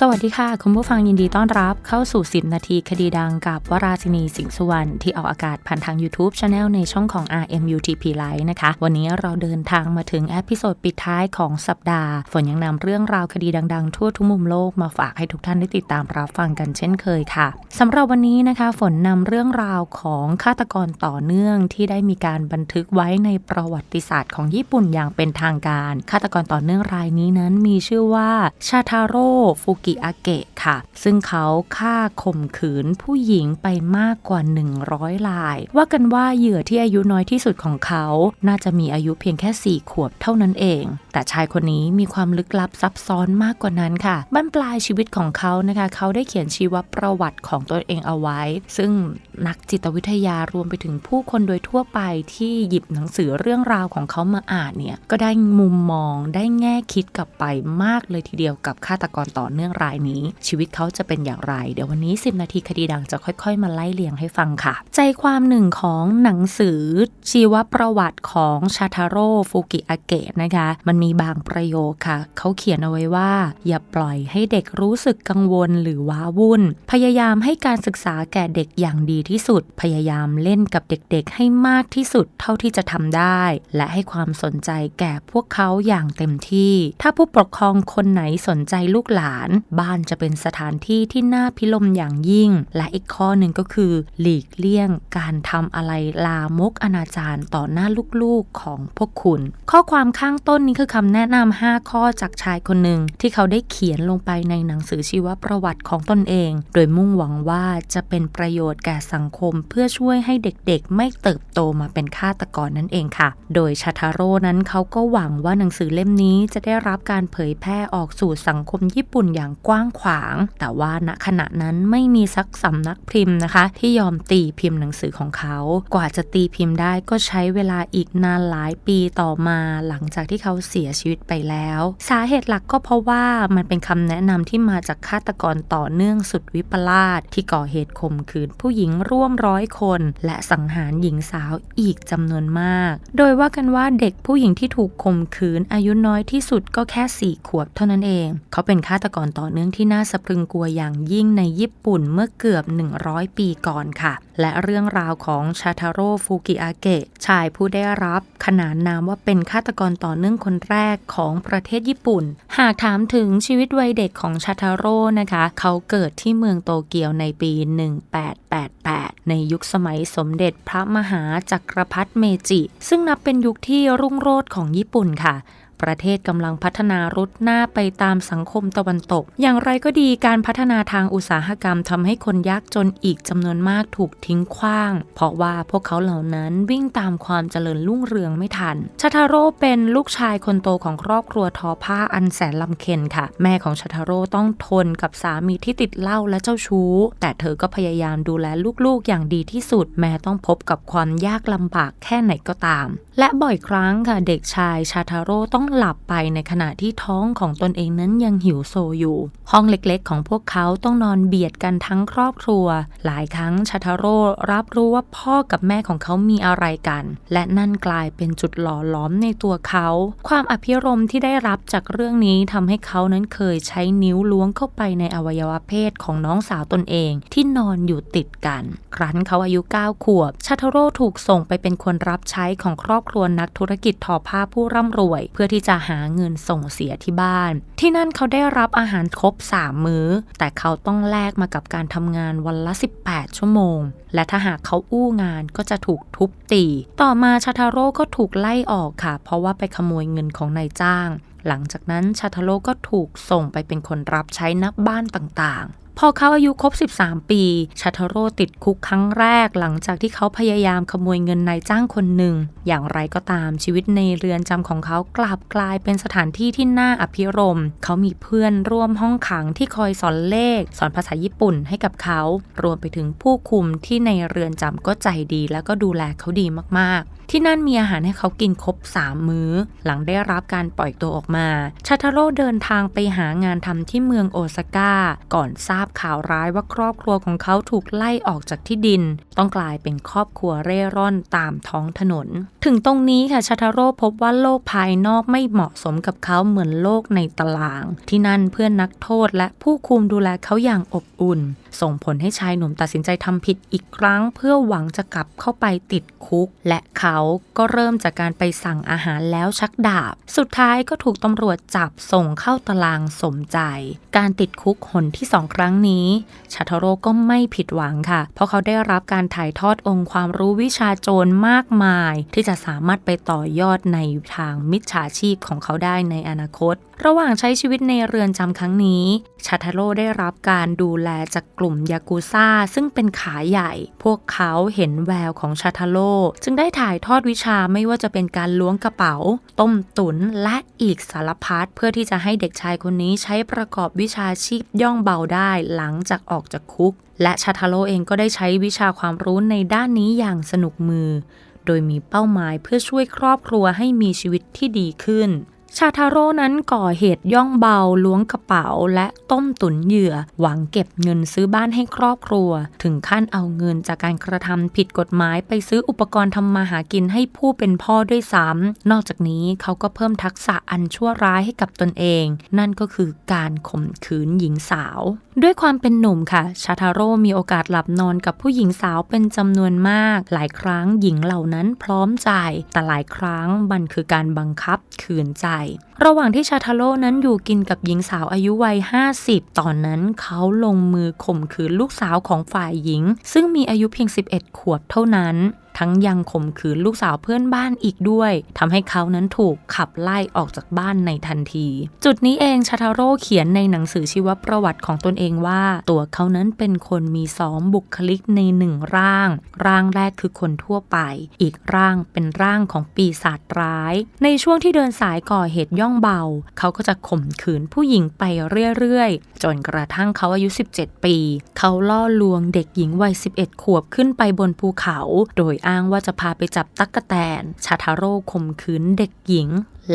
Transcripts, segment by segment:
สวัสดีค่ะ คุณผู้ฟังยินดีต้อนรับเข้าสู่ 10 นาทีคดีดังกับวราชินีสิงห์สุวรรณที่ออกอากาศผ่านทาง YouTube Channel ในช่องของ RMUTP Live นะคะ วันนี้เราเดินทางมาถึงอพิโซดปิดท้ายของสัปดาห์ ฝนยังนำเรื่องราวคดีดังๆ ทั่วทุกมุมโลกมาฝากให้ทุกท่านได้ติดตามรับฟังกันเช่นเคยค่ะสำหรับวันนี้นะคะ ฝนนำเรื่องราวของฆาตกรต่อเนื่องที่ได้มีการบันทึกไว้ในประวัติศาสตร์ของญี่ปุ่นอย่างเป็นทางการฆาตกรต่อเนื่องรายนี้นั้นมีชื่อว่าชาทาโร่ฟุกิอาเกะค่ะ ซึ่งเขาฆ่าข่มขืนผู้หญิงไปมากกว่า 100ราย ว่ากันว่าเหยื่อที่อายุน้อยที่สุดของเขา น่าจะมีอายุเพียงแค่ 4 ขวบเท่านั้นเอง แต่ชายคนนี้มีความลึกลับซับซ้อนมากกว่านั้นค่ะบั้นปลายชีวิตของเขานะคะ เขาได้เขียนชีวประวัติของตัวเองเอาไว้ ซึ่งนักจิตวิทยารวมไปถึงผู้คนโดยทั่วไปที่หยิบหนังสือเรื่องราวของเขามาอ่านเนี่ยก็ได้มุมมองได้แง่คิดกลับไปมากเลยทีเดียวกับฆาตกรต่อเนื่องรายนี้ ชีวิตเขาจะเป็นอย่างไร เดี๋ยววันนี้ 10 นาทีคดีดังจะค่อยๆ มาไล่เลียงให้ฟังค่ะ ใจความหนึ่งของหนังสือชีวประวัติของชาทาโร่ฟุกิอาเกะนะคะ มันมีบางประโยคค่ะ เขาเขียนเอาไว้ว่า อย่าปล่อยให้เด็กรู้สึกกังวลหรือว้าวุ่น พยายามให้การศึกษาแก่เด็กอย่างดีที่สุด พยายามเล่นกับเด็กๆ ให้มากที่สุดเท่าที่จะทำได้ และให้ความสนใจแก่พวกเขาอย่างเต็มที่ ถ้าผู้ปกครองคนไหนสนใจลูกหลานบ้านจะเป็นสถานที่ที่น่าพิลมอย่างยิ่ง และอีกข้อหนึ่งก็คือ หลีกเลี่ยง การทำอะไรลามกอนาจารต่อหน้าลูกๆของพวกคุณ ข้อความข้างต้นนี้คือคำแนะนำ5ข้อจากชายคนหนึ่งที่เขาได้เขียนลงไปในหนังสือชีวประวัติของตนเอง โดยมุ่งหวังว่าจะเป็นประโยชน์แก่สังคมเพื่อช่วยให้เด็กๆ ไม่เติบโตมาเป็นฆาตกรนั่นเองค่ะ โดยชาทาโร่นั้นเขาก็หวังว่าหนังสือเล่มนี้จะได้รับการเผยแพร่ออกสู่สังคมญี่ปุ่นอย่างกว้างขวาง แต่ว่าณขณะนั้นไม่มีสักสำนักพิมพ์นะคะ ที่ยอมตีพิมพ์หนังสือของเขา กว่าจะตีพิมพ์ได้ก็ใช้เวลาอีกนานหลายปีต่อมาหลังจากที่เขาเสียชีวิตไปแล้ว สาเหตุหลักก็เพราะว่ามันเป็นคำแนะนำที่มาจากฆาตกรต่อเนื่องสุดวิปลาสที่ก่อเหตุข่มขืนผู้หญิงร่วมร้อยคน และสังหารหญิงสาวอีกจำนวนมาก โดยว่ากันว่าเด็กผู้หญิงที่ถูกข่มขืนอายุน้อยที่สุดก็แค่สี่ขวบเท่านั้นเอง เขาเป็นฆาตกรต่อเนื่องที่น่าสะพรึงกลัวอย่างยิ่งในญี่ปุ่นเมื่อเกือบ 100 ปีก่อนค่ะ และเรื่องราวของชาทาโร่ฟูกิอาเกะชายผู้ได้รับขนานนามว่าเป็นฆาตกรต่อเนื่องคนแรกของประเทศญี่ปุ่น หากถามถึงชีวิตวัยเด็กของชาทาโร่นะคะ เขาเกิดที่เมืองโตเกียวในปี 1888 ในยุคสมัยสมเด็จพระมหาจักรพรรดิเมจิ ซึ่งนับเป็นยุคที่รุ่งโรจน์ของญี่ปุ่นค่ะ ประเทศกำลังพัฒนารุดหน้าไปตามสังคมตะวันตก อย่างไรก็ดีการพัฒนาทางอุตสาหกรรมทำให้คนยากจนอีกจำนวนมากถูกทิ้งขว้าง เพราะว่าพวกเขาเหล่านั้นวิ่งตามความเจริญรุ่งเรืองไม่ทัน ชาทาโร่เป็นลูกชายคนโตของครอบครัวทอผ้าอันแสนลำเค็ญค่ะ แม่ของชาทาโร่ต้องทนกับสามีที่ติดเหล้าและเจ้าชู้ แต่เธอก็พยายามดูแลลูกๆอย่างดีที่สุด แม้ต้องพบกับความยากลำบากแค่ไหนก็ตาม และบ่อยครั้งค่ะเด็กชายชาทาโร่ต้องหลับไปในขณะที่ท้องของตนเองนั้นยังหิวโซอยู่ ห้องเล็กๆ ของพวกเขาต้องนอนเบียดกันทั้งครอบครัว หลายครั้งชาทาโร่รับรู้ว่าพ่อกับแม่ของเขามีอะไรกัน และนั่นกลายเป็นจุดหล่อหลอมในตัวเขา ความอภิรมที่ได้รับจากเรื่องนี้ทำให้เขานั้นเคยใช้นิ้วล้วงเข้าไปในอวัยวะเพศของน้องสาวตนเองที่นอนอยู่ติดกัน ครั้นเขาอายุ 9 ขวบ ชาทาโร่ถูกส่งไปเป็นคนรับใช้ของครอบครัวนักธุรกิจทอผ้าผู้ร่ำรวย เพื่อที่ที่จะหาเงินส่งเสียที่บ้าน ที่นั่นเขาได้รับอาหารครบ 3 มื้อ แต่เขาต้องแลกมากับการทำงานวันละ 18 ชั่วโมง และถ้าหากเขาอู้งานก็จะถูกทุบตี ต่อมาชาทาโร่ก็ถูกไล่ออกค่ะ เพราะว่าไปขโมยเงินของนายจ้าง หลังจากนั้นชาทาโร่ก็ถูกส่งไปเป็นคนรับใช้นักบ้านต่างๆ พอเขาอายุครบ 13 ปีชาทโร่ติดคุกครั้งแรกหลังจากที่เขาพยายามขโมยเงินนายจ้างคนหนึ่ง อย่างไรก็ตามชีวิตในเรือนจำของเขากลับกลายเป็นสถานที่ที่น่าอภิรม เขามีเพื่อนร่วมห้องขังที่คอยสอนเลข สอนภาษาญี่ปุ่นให้กับเขา รวมไปถึงผู้คุมที่ในเรือนจำก็ใจดี แล้วก็ดูแลเขาดีมากๆที่นั่นมีอาหารให้เขากินครบ 3 มื้อ หลังได้รับการปล่อยตัวออกมา ชาทาโร่เดินทางไปหางานทำที่เมืองโอซาก้า ก่อนทราบบข่าวร้ายว่าครอบครัวของเขาถูกไล่ออกจากที่ดิน ต้องกลายเป็นครอบครัวเร่ร่อนตามท้องถนน ถึงตรงนี้ค่ะชาทาโร่พบว่าโลกภายนอกไม่เหมาะสมกับเขาเหมือนโลกในตาราง ที่นั่นเพื่อนนักโทษและผู้คุมดูแลเขาอย่างอบอุ่น ส่งผลให้ชายหนุ่มตัดสินใจทำผิดอีกครั้ง เพื่อหวังจะกลับเข้าไปติดคุก และเขาก็เริ่มจากการไปสั่งอาหารแล้วชักดาบ สุดท้ายก็ถูกตำรวจจับส่งเข้าตารางสมใจ การติดคุกหนที่สองครั้งนี้ชาทโรก็ไม่ผิดหวังค่ะ เพราะเขาได้รับการถ่ายทอดองค์ความรู้วิชาโจรมากมาย ที่จะสามารถไปต่อยอดในทางมิจฉาชีพของเขาได้ในอนาคตระหว่างใช้ชีวิตในเรือนจำครั้งนี้ ชาทาโร่ได้รับการดูแลจากกลุ่มยากูซ่า ซึ่งเป็นขาใหญ่ พวกเขาเห็นแววของชาทาโร่จึงได้ถ่ายทอดวิชาไม่ว่าจะเป็นการล้วงกระเป๋า ต้มตุนและอีกสารพัดเพื่อที่จะให้เด็กชายคนนี้ใช้ประกอบวิชาชีพย่องเบาได้หลังจากออกจากคุก และชาทาโร่เองก็ได้ใช้วิชาความรู้ในด้านนี้อย่างสนุกมือ โดยมีเป้าหมายเพื่อช่วยครอบครัวให้มีชีวิตที่ดีขึ้น ชาทาโร่นั้นก่อเหตุย่องเบาล้วงกระเป๋าและต้มตุ๋นเหยื่อ หวังเก็บเงินซื้อบ้านให้ครอบครัว ถึงขั้นเอาเงินจากการกระทำผิดกฎหมายไปซื้ออุปกรณ์ทำมาหากินให้ผู้เป็นพ่อด้วยซ้ำนอกจากนี้เขาก็เพิ่มทักษะอันชั่วร้ายให้กับตนเอง นั่นก็คือการข่มขืนหญิงสาว ด้วยความเป็นหนุ่มค่ะ ชาทาโร่มีโอกาสหลับนอนกับผู้หญิงสาวเป็นจำนวนมาก หลายครั้งหญิงเหล่านั้นพร้อมใจแต่หลายครั้งมันคือการบังคับขืนใจระหว่างที่ชาทาโร่นั้นอยู่กินกับหญิงสาวอายุวัย 50 ตอนนั้นเขาลงมือข่มขืนลูกสาวของฝ่ายหญิง ซึ่งมีอายุเพียง 11 ขวบเท่านั้น ทั้งยังข่มขืนลูกสาวเพื่อนบ้านอีกด้วยทำให้เขานั้นถูกขับไล่ออกจากบ้านในทันที จุดนี้เองชาทาโร่เขียนในหนังสือชีวประวัติของตนเองว่า ตัวเขานั้นเป็นคนมีสองบุคลิกในหนึ่งร่าง ร่างแรกคือคนทั่วไป อีกร่างเป็นร่างของปีศาจร้าย ในช่วงที่เดินสายก่อเหตุย่องเบา เขาก็จะข่มขืนผู้หญิงไปเรื่อยๆ จนกระทั่งเขาอายุ 17 ปี เขาล่อลวงเด็กหญิงวัย 11 ขวบขึ้นไปบนภูเขา โดยอ้างว่าจะพาไปจับตั๊กแตนชาทาโร่ข่มขืนเด็กหญิง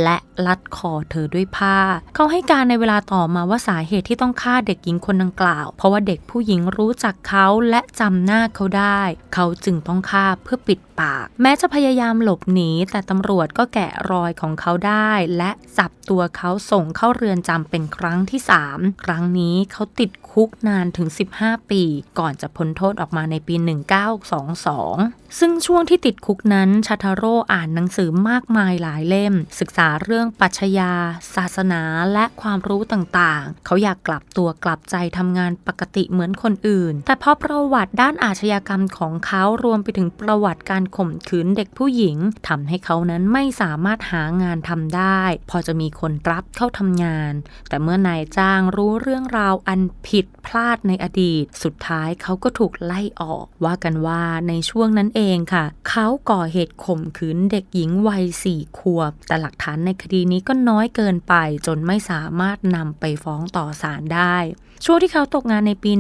และลัดคอเธอด้วยผ้า เขาให้การในเวลาต่อมาว่าสาเหตุที่ต้องฆ่าเด็กหญิงคนดังกล่าว เพราะว่าเด็กผู้หญิงรู้จักเขาและจำหน้าเขาได้ เขาจึงต้องฆ่าเพื่อปิดปาก แม้จะพยายามหลบหนี แต่ตำรวจก็แกะรอยของเขาได้ และจับตัวเขาส่งเข้าเรือนจำเป็นครั้งที่ 3 ครั้งนี้เขาติดคุกนานถึง 15 ปี ก่อนจะพ้นโทษออกมาในปี 1922 ซึ่งช่วงที่ติดคุกนั้นชาทาโร่อ่านหนังสือมากมายหลายเล่มศึกษาาเรื่องปัชญา ศาสนาและความรู้ต่างๆ เขาอยากกลับตัวกลับใจทำงานปกติเหมือนคนอื่น แต่เพราะประวัติด้านอาชญากรรมของเขารวมไปถึงประวัติการข่มขืนเด็กผู้หญิงทำให้เขานั้นไม่สามารถหางานทำได้ พอจะมีคนรับเข้าทำงาน แต่เมื่อนายจ้างรู้เรื่องราวอันผิดพลาดในอดีต สุดท้ายเขาก็ถูกไล่ออก ว่ากันว่าในช่วงนั้นเองค่ะ เขาก่อเหตุข่มขืนเด็กหญิงวัยสี่ขวบแต่หลักฐานในคดีนี้ก็น้อยเกินไปจนไม่สามารถนำไปฟ้องต่อศาลได้ ช่วงที่เขาตกงานในปี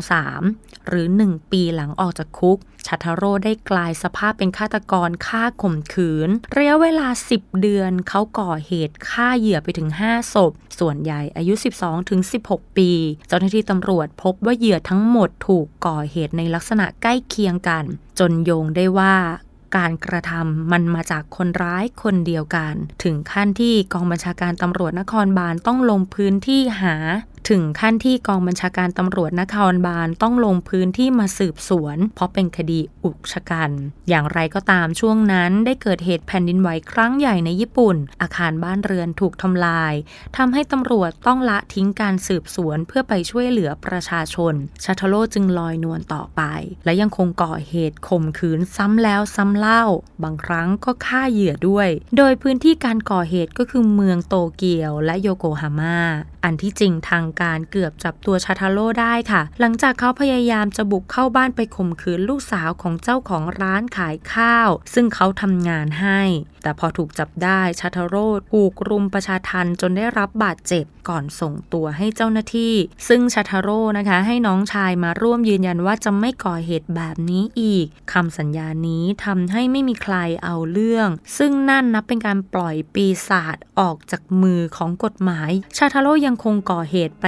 1923 หรือ 1 ปีหลังออกจากคุกชัทาโร่ได้กลายสภาพเป็นฆาตกรฆ่าข่มขืน ระยะเวลา 10 เดือนเขาก่อเหตุฆ่าเหยื่อไปถึง 5 ศพ ส่วนใหญ่อายุ 12ถึง16 ปี เจ้าหน้าที่ตำรวจพบว่าเหยื่อทั้งหมดถูกก่อเหตุในลักษณะใกล้เคียงกัน จนโยงได้ว่า การกระทำมันมาจากคนร้ายคนเดียวกัน ถึงขั้นที่กองบัญชาการตำรวจนครบาลต้องลงพื้นที่หา ถึงขั้นที่กองบัญชาการตำรวจนครบาลต้องลงพื้นที่มาสืบสวน เพราะเป็นคดีอุกชะกัน อย่างไรก็ตามช่วงนั้นได้เกิดเหตุแผ่นดินไหวครั้งใหญ่ในญี่ปุ่น อาคารบ้านเรือนถูกทำลายทำให้ตำรวจต้องละทิ้งการสืบสวนเพื่อไปช่วยเหลือประชาชน ชาทโรจึงลอยนวลต่อไป และยังคงก่อเหตุข่มขืนซ้ำแล้วซ้ำเล่า บางครั้งก็ฆ่าเหยื่อด้วย โดยพื้นที่การก่อเหตุก็คือเมืองโตเกียวและโยโกฮาม่าอันที่จริงทางการเกือบจับตัวชาทาโร่ได้ค่ะ หลังจากเขาพยายามจะบุกเข้าบ้านไปข่มขืนลูกสาวของเจ้าของร้านขายข้าว ซึ่งเขาทำงานให้ แต่พอถูกจับได้ชาทโร่ถูกรุมประชาทันจนได้รับบาดเจ็บก่อนส่งตัวให้เจ้าหน้าที่ ซึ่งชาทโร่นะคะ ให้น้องชายมาร่วมยืนยันว่าจะไม่ก่อเหตุแบบนี้อีกคำสัญญานี้ทำให้ไม่มีใครเอาเรื่อง ซึ่งนั่นนับเป็นการปล่อยปีศาจออกจากมือของกฎหมาย ชาทาโร่ยังคงก่อเหตุไป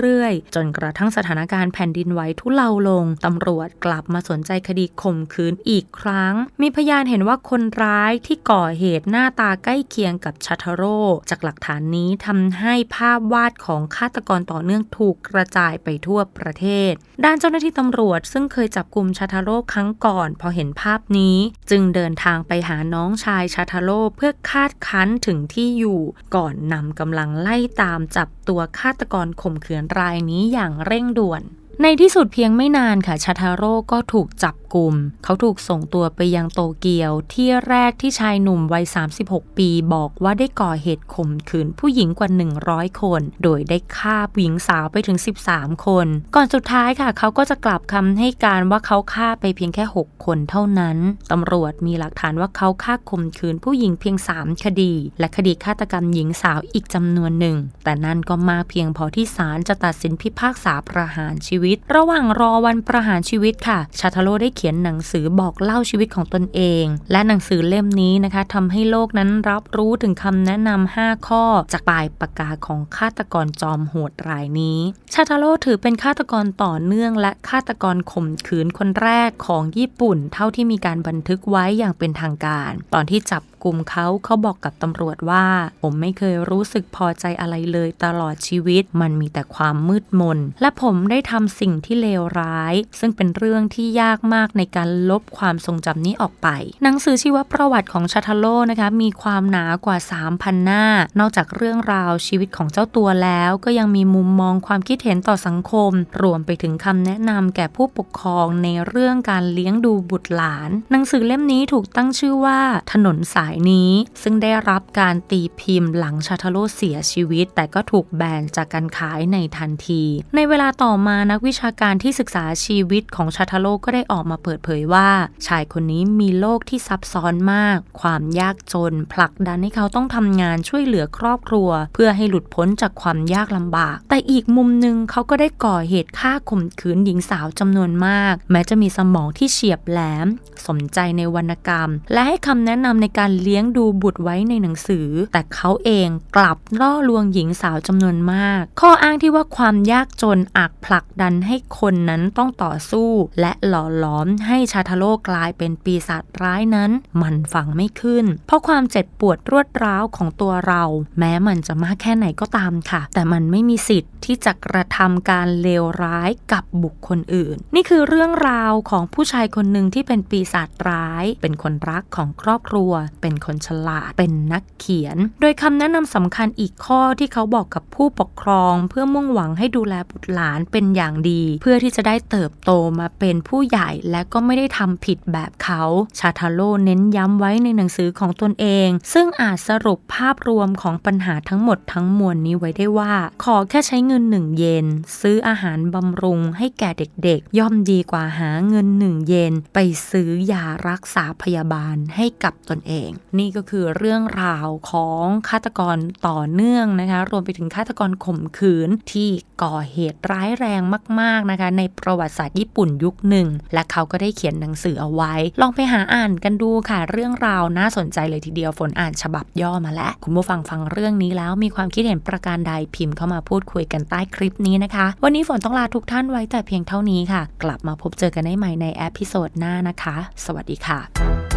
เรื่อยๆ จนกระทั่งสถานการณ์แผ่นดินไหวทุเลาลงตำรวจกลับมาสนใจคดีข่มขืนอีกครั้ง มีพยานเห็นว่าคนร้ายที่ก่อเหตุหน้าตาใกล้เคียงกับชาทาโร่จากหลักฐานนี้ทำให้ภาพวาดของฆาตกรต่อเนื่องถูกกระจายไปทั่วประเทศ ด้านเจ้าหน้าที่ตำรวจซึ่งเคยจับกลุ่มชาทาโร่ครั้งก่อน พอเห็นภาพนี้ จึงเดินทางไปหาน้องชายชาทาโร่เพื่อคาดคั้นถึงที่อยู่ ก่อนนำกำลังไล่ตามจับตัวฆาตกรข่มขืนรายนี้อย่างเร่งด่วน ในที่สุดเพียงไม่นานค่ะชาทาโร่ก็ถูกจับกลุ่ม เขาถูกส่งตัวไปยังโตเกียวที่แรกที่ชายหนุ่มวัย 36 ปีบอกว่าได้ก่อเหตุข่มขืนผู้หญิงกว่า 100 คน โดยได้ฆ่าผู้หญิงสาวไปถึง 13 คน ก่อนสุดท้ายค่ะเขาก็จะกลับคำให้การว่าเขาฆ่าไปเพียงแค่ 6 คนเท่านั้นตำรวจมีหลักฐานว่าเขาฆ่าข่มขืนผู้หญิงเพียง 3 คดี และคดีฆาตกรรมหญิงสาวอีกจำนวนหนึ่ง แต่นั่นก็มากเพียงพอที่ศาลจะตัดสินพิพากษาประหารชีวิตระหว่างรอวันประหารชีวิตค่ะ ชาทาโร่ได้เขียนหนังสือบอกเล่าชีวิตของตนเอง และหนังสือเล่มนี้นะคะทำให้โลกนั้นรับรู้ถึงคำแนะนำ5ข้อ จากปลายปากกาของฆาตกรจอมโหดรายนี้ ชาทาโร่ถือเป็นฆาตกรต่อเนื่อง และฆาตกรข่มขืนคนแรกของญี่ปุ่น เท่าที่มีการบันทึกไว้อย่างเป็นทางการ ตอนที่จับกลุ่มเขาเขาบอกกับตำรวจว่า ผมไม่เคยรู้สึกพอใจอะไรเลยตลอดชีวิต มันมีแต่ความมืดมน และผมได้ทำสิ่งที่เลวร้าย ซึ่งเป็นเรื่องที่ยากมากในการลบความทรงจำนี้ออกไป หนังสือชีวประวัติของชาทาโร่นะคะมีความหนากว่า 3,000 หน้า นอกจากเรื่องราวชีวิตของเจ้าตัวแล้ว ก็ยังมีมุมมองความคิดเห็นต่อสังคม รวมไปถึงคำแนะนำแก่ผู้ปกครองในเรื่องการเลี้ยงดูบุตรหลาน หนังสือเล่มนี้ถูกตั้งชื่อว่าถนนสายนี้ ซึ่งได้รับการตีพิมพ์หลังชาทาโร่เสียชีวิต แต่ก็ถูกแบนจากการขายในทันที ในเวลาต่อมานักวิิชาการที่ศึกษาชีวิตของชาทาโร่ก็ได้ออกมาเปิดเผยว่า ชายคนนี้มีโลกที่ซับซ้อนมาก ความยากจน ผลักดันให้เขาต้องทำงานช่วยเหลือครอบครัว เพื่อให้หลุดพ้นจากความยากลำบาก แต่อีกมุมหนึ่งเขาก็ได้ก่อเหตุฆ่าข่มขืนหญิงสาวจำนวนมาก แม้จะมีสมองที่เฉียบแหลม สนใจในวรรณกรรม และให้คำแนะนำในการเลี้ยงดูบุตรไว้ในหนังสือ แต่เขาเองกลับล่อลวงหญิงสาวจำนวนมาก ข้ออ้างที่ว่าความยากจนอาจผลักดันให้คนนั้นต้องต่อสู้ และหล่อหลอมให้ชาทาโรกลายเป็นปีศาจร้ายนั้น มันฟังไม่ขึ้น เพราะความเจ็บปวดรวดร้าวของตัวเรา แม้มันจะมากแค่ไหนก็ตามค่ะ แต่มันไม่มีสิทธิ์ที่จะกระทำการเลวร้ายกับบุคคลอื่น นี่คือเรื่องราวของผู้ชายคนหนึ่งที่เป็นปีศาจร้าย เป็นคนรักของครอบครัว เป็นคนฉลาด เป็นนักเขียน โดยคำแนะนำสำคัญอีกข้อที่เขาบอกกับผู้ปกครอง เพื่อมุ่งหวังให้ดูแลบุตรหลานเป็นอย่างดีเพื่อที่จะได้เติบโตมาเป็นผู้ใหญ่และก็ไม่ได้ทำผิดแบบเขาชาทาโร่เน้นย้ำไว้ในหนังสือของตนเอง ซึ่งอาจสรุปภาพรวมของปัญหาทั้งหมดทั้งมวลนี้ไว้ได้ว่า ขอแค่ใช้เงินหนึ่งเยนซื้ออาหารบำรุงให้แก่เด็กๆ ย่อมดีกว่าหาเงินหนึ่งเยนไปซื้อยารักษาพยาบาลให้กับตนเอง นี่ก็คือเรื่องราวของฆาตกรต่อเนื่องนะคะ รวมไปถึงฆาตกรข่มขืนที่ก่อเหตุร้ายแรงมากๆนะคะ ในประวัติศาสตร์ญี่ปุ่นยุคหนึ่ง และเขาก็ได้เขียนหนังสือเอาไว้ ลองไปหาอ่านกันดูค่ะ เรื่องราวน่าสนใจเลยทีเดียวฝนอ่านฉบับย่อมาแล้ว คุณผู้ฟังฟังเรื่องนี้แล้วมีความคิดเห็นประการใดพิมพ์เข้ามาพูดคุยกันใต้คลิปนี้นะคะ วันนี้ฝนต้องลาทุกท่านไว้แต่เพียงเท่านี้ค่ะ กลับมาพบเจอกันได้ใหม่ในแอพิโซดหน้านะคะ สวัสดีค่ะ